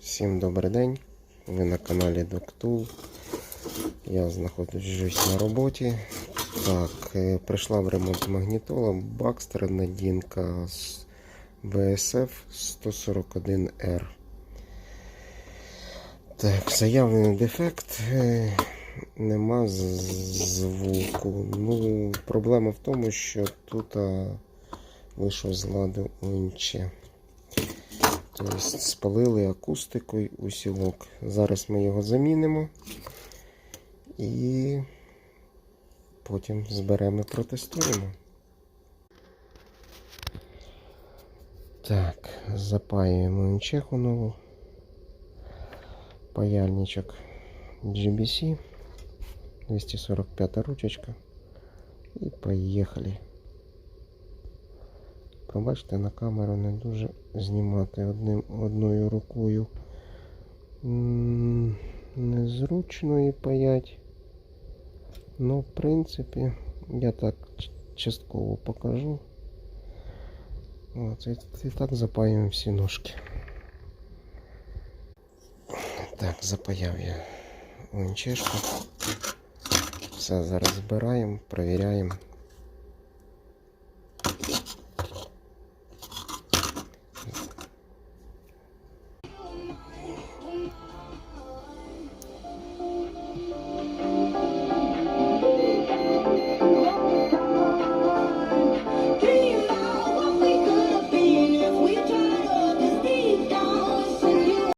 Всім добрий день. Ви на каналі Доктул. Я знаходжусь на роботі. Так, е, прийшла в ремонт магнітола Baxter Надінка з BSF 141R. Так, заявлений дефект. е, Нема звуку. Ну, проблема в тому, що тут вийшов з ладу УНЧ. Тобто спалили акустику й усілок. Зараз ми його замінимо і потім зберемо і протестуємо. Так, запаюємо інчеху нову. Паяльничок GBC. 245 ручечка. І поїхали. Пробачте, на камеру не дуже знімати одним, одною рукою. Незручно і паять. Ну, в принципі, я так частково покажу. От, і, так запаюємо всі ножки. Так, запаяв я ОНЧшку. Все, зараз збираємо, перевіряємо